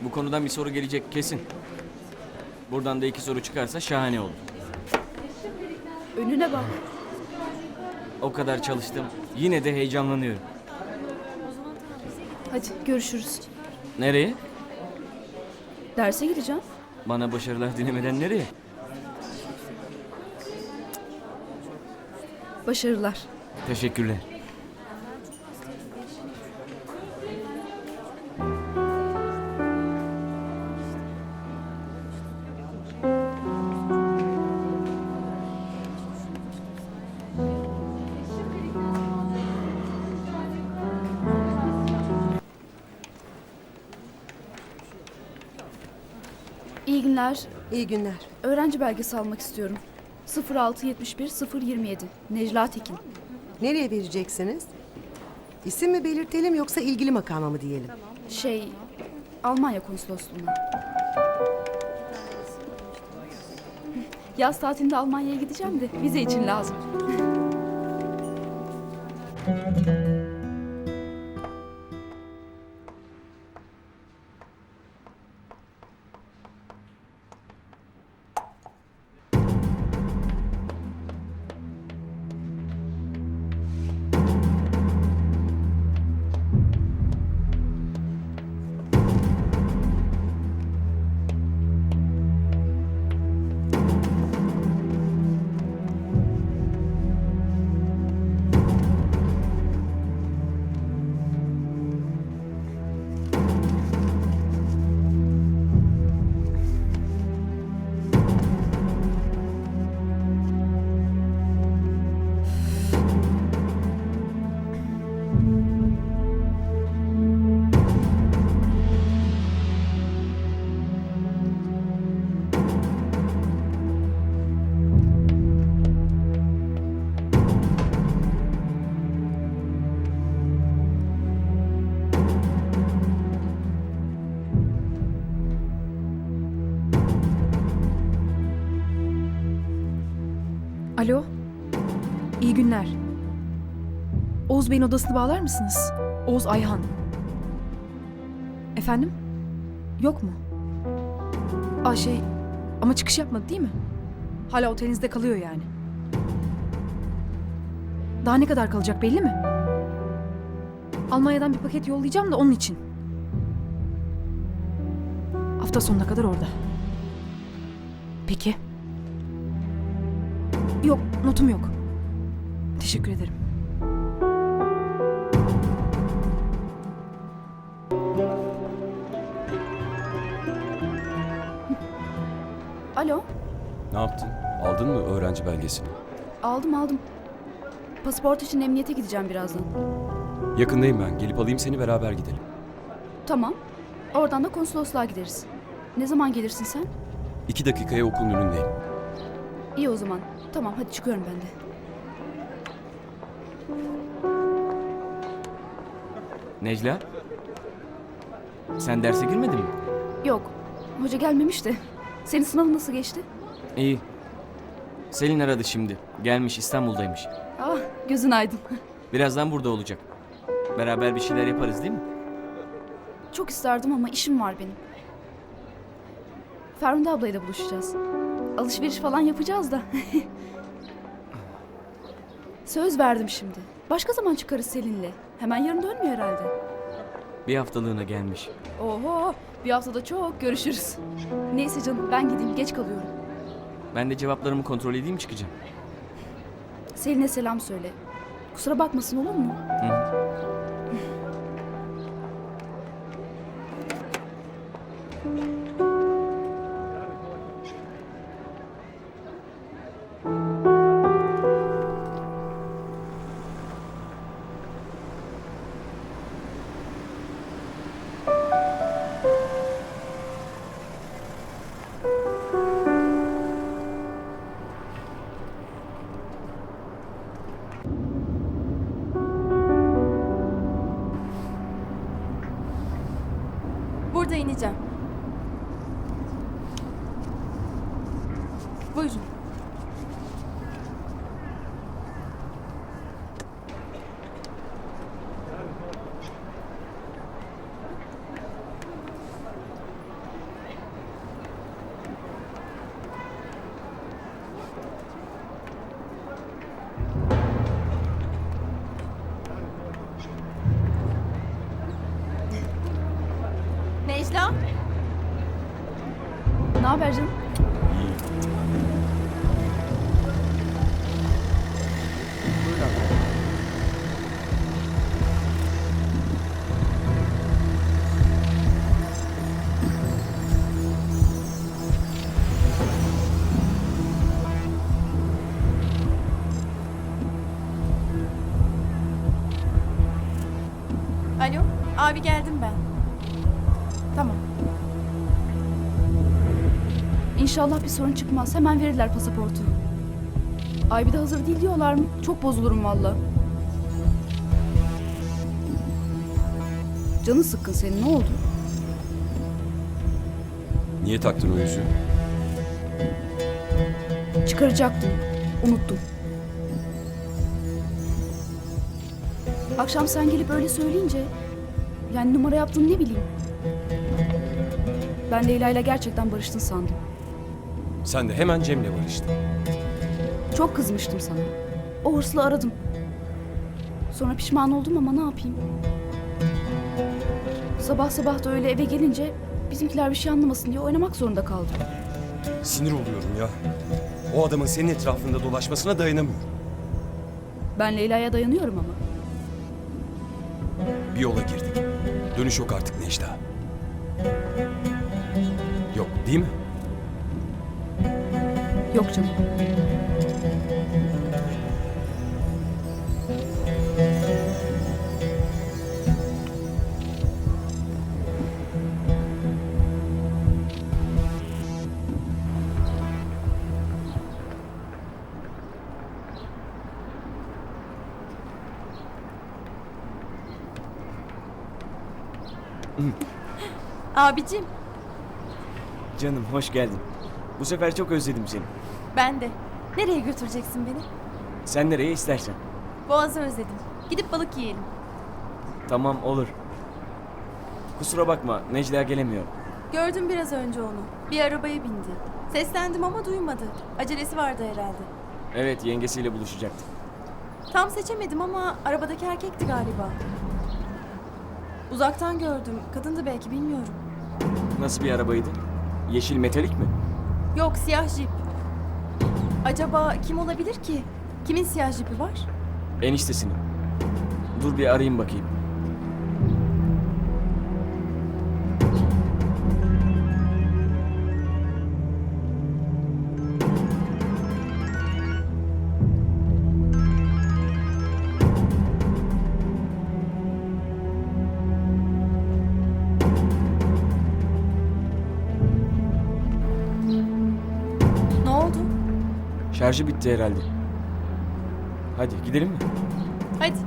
Bu konudan bir soru gelecek kesin. Buradan da iki soru çıkarsa şahane olur. Önüne bak. O kadar çalıştım. Yine de heyecanlanıyorum. Hadi görüşürüz. Nereye? Derse gireceğim. Bana başarılar dilemeden nereye? Başarılar. Teşekkürler. Günler. İyi günler. Öğrenci belgesi almak istiyorum. 0671 027 Necla Tekin. Nereye vereceksiniz? İsim mi belirtelim yoksa ilgili makama mı diyelim? Şey, Almanya konsolosluğuna. Yaz tatilinde Almanya'ya gideceğim de vize için lazım. Alo. İyi günler. Oğuz Bey'in odasını bağlar mısınız? Oğuz Ayhan. Efendim? Yok mu? Aa şey ama çıkış yapmadı değil mi? Hala otelinizde kalıyor yani. Daha ne kadar kalacak belli mi? Almanya'dan bir paket yollayacağım da onun için. Hafta sonuna kadar orada. Peki. Yok, notum yok. Teşekkür ederim. Alo, Ne yaptın? Aldın mı öğrenci belgesini? aldım aldım. Pasaport için emniyete gideceğim birazdan. Yakındayım ben. Gelip alayım seni beraber gidelim. Tamam. Oradan da konsolosluğa gideriz. Ne zaman gelirsin sen? İki dakikaya okulun önündeyim. İyi o zaman. Tamam hadi çıkıyorum ben de. Necla? Sen derse girmedin mi? Yok. Hoca gelmemiş de. Senin sınavın nasıl geçti? İyi. Selin aradı şimdi. Gelmiş İstanbul'daymış. Ah gözün aydın. Birazdan burada olacak. Beraber bir şeyler yaparız değil mi? Çok isterdim ama işim var benim. Ferhunde ablayla buluşacağız. Alışveriş falan yapacağız da. Söz verdim şimdi. Başka zaman çıkarız Selin'le. Hemen yarın dönmüyor herhalde. Bir haftalığına gelmiş. Oho bir haftada çok görüşürüz. Neyse canım ben gideyim geç kalıyorum. Ben de cevaplarımı kontrol edeyim çıkacağım. Selin'e selam söyle. Kusura bakmasın olur mu? Burada ineceğim. Buyurun. Necla? Ne haber canım? Alo, abi geldim ben. İnşallah bir sorun çıkmaz. Hemen verirler pasaportu. Ay bir de hazır değil diyorlar mı? Çok bozulurum valla. Canın sıkkın senin ne oldu? Niye taktın o yüzüğü? Çıkaracaktım. Unuttum. Akşam sen gelip öyle söyleyince... Yani numara yaptın ne bileyim. Ben Leyla ile gerçekten barıştın sandım. Sen de hemen Cem'le barıştın. Çok kızmıştım sana. O hırsla aradım. Sonra pişman oldum ama ne yapayım? Sabah sabah da öyle eve gelince bizimkiler bir şey anlamasın diye oynamak zorunda kaldım. Sinir oluyorum ya. O adamın senin etrafında dolaşmasına dayanamıyorum. Ben Leyla'ya dayanıyorum ama. Bir yola girdik. Dönüş yok artık Necla. Yok değil mi? Yok canım. Abicim, Canım hoş geldin. Bu sefer çok özledim seni. Ben de. Nereye götüreceksin beni? Sen nereye istersen. Boğaz'ı özledim. Gidip balık yiyelim. Tamam olur. Kusura bakma Necla gelemiyor. Gördüm biraz önce onu. Bir arabaya bindi. Seslendim ama duymadı. Acelesi vardı herhalde. Evet yengesiyle buluşacaktı. Tam seçemedim ama arabadaki erkekti galiba. Uzaktan gördüm. Kadındı belki bilmiyorum. Nasıl bir arabaydı? Yeşil metalik mi? Yok siyah jip. Acaba kim olabilir ki? Kimin siyah jipi var? Eniştesini. Dur bir arayayım bakayım. Şarjı bitti herhalde. Hadi gidelim mi? Hadi.